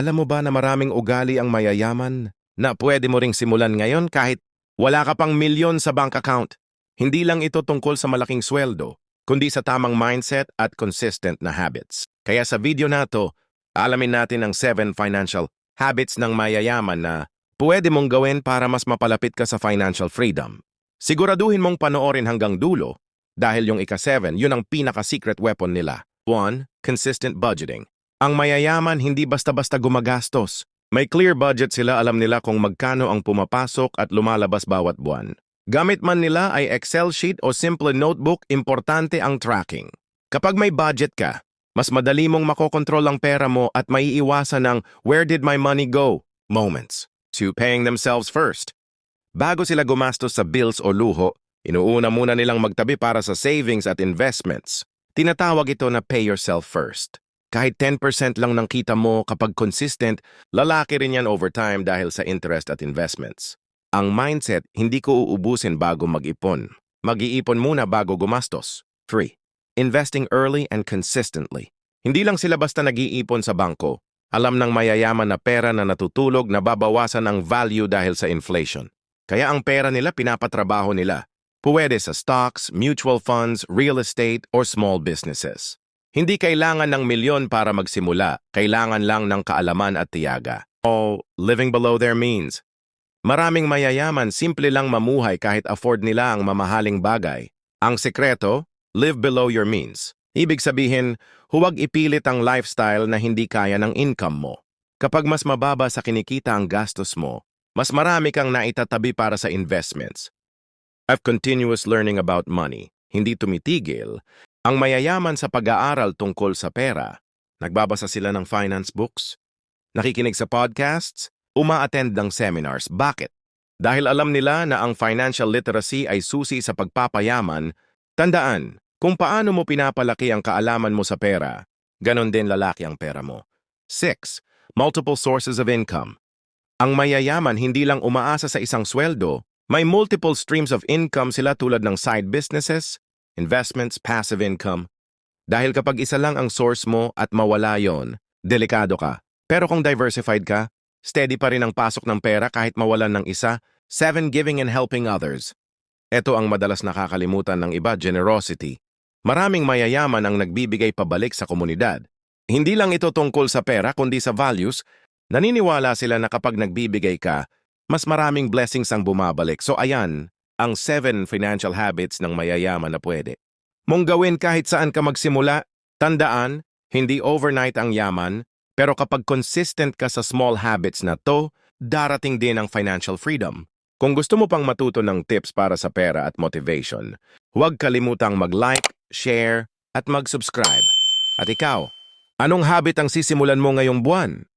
Alam mo ba na maraming ugali ang mayayaman na pwede mo ring simulan ngayon kahit wala ka pang milyon sa bank account? Hindi lang ito tungkol sa malaking sweldo, kundi sa tamang mindset at consistent na habits. Kaya sa video na to, alamin natin ang 7 financial habits ng mayayaman na pwede mong gawin para mas mapalapit ka sa financial freedom. Siguraduhin mong panoorin hanggang dulo dahil yung ika-7, yun ang pinaka-secret weapon nila. 1. Consistent budgeting. Ang mayayaman hindi basta-basta gumagastos. May clear budget sila, alam nila kung magkano ang pumapasok at lumalabas bawat buwan. Gamit man nila ay Excel sheet o simple notebook, importante ang tracking. Kapag may budget ka, mas madali mong makokontrol ang pera mo at maiiwasan ng where did my money go moments. 2. Paying themselves first. Bago sila gumastos sa bills o luho, inuuna muna nilang magtabi para sa savings at investments. Tinatawag ito na pay yourself first. Kahit 10% lang ng kita mo kapag consistent, lalaki rin yan over time dahil sa interest at investments. Ang mindset, hindi ko uubusin bago mag-ipon. Mag-iipon muna bago gumastos. 3. Investing early and consistently. Hindi lang sila basta nag-iipon sa bangko. Alam ng mayayaman na pera na natutulog na babawasan ang value dahil sa inflation. Kaya ang pera nila pinapatrabaho nila. Puwede sa stocks, mutual funds, real estate, or small businesses. Hindi kailangan ng milyon para magsimula, kailangan lang ng kaalaman at tiyaga. O living below their means. Maraming mayayaman simple lang mamuhay kahit afford nila ang mamahaling bagay. Ang sekreto, live below your means. Ibig sabihin, huwag ipilit ang lifestyle na hindi kaya ng income mo. Kapag mas mababa sa kinikita ang gastos mo, mas marami kang naitatabi para sa investments. I've continuous learning about money, hindi tumitigil. Ang mayayaman sa pag-aaral tungkol sa pera, nagbabasa sila ng finance books, nakikinig sa podcasts, uma-attend ng seminars. Bakit? Dahil alam nila na ang financial literacy ay susi sa pagpapayaman, tandaan, kung paano mo pinapalaki ang kaalaman mo sa pera, ganon din lalaki ang pera mo. 6. Multiple sources of income. Ang mayayaman hindi lang umaasa sa isang sweldo, may multiple streams of income sila tulad ng side businesses, investments, passive income. Dahil kapag isa lang ang source mo at mawala yon, delikado ka. Pero kung diversified ka, steady pa rin ang pasok ng pera kahit mawalan ng isa. 7. Giving and helping others. Ito ang madalas nakakalimutan ng iba, generosity. Maraming mayayaman ang nagbibigay pabalik sa komunidad. Hindi lang ito tungkol sa pera kundi sa values. Naniniwala sila na kapag nagbibigay ka, mas maraming blessings ang bumabalik. So ayan, ang 7 financial habits ng mayayaman na pwede. Mong gawin kahit saan ka magsimula, tandaan, hindi overnight ang yaman, pero kapag consistent ka sa small habits na to, darating din ang financial freedom. Kung gusto mo pang matuto ng tips para sa pera at motivation, huwag kalimutang mag-like, share, at mag-subscribe. At ikaw, anong habit ang sisimulan mo ngayong buwan?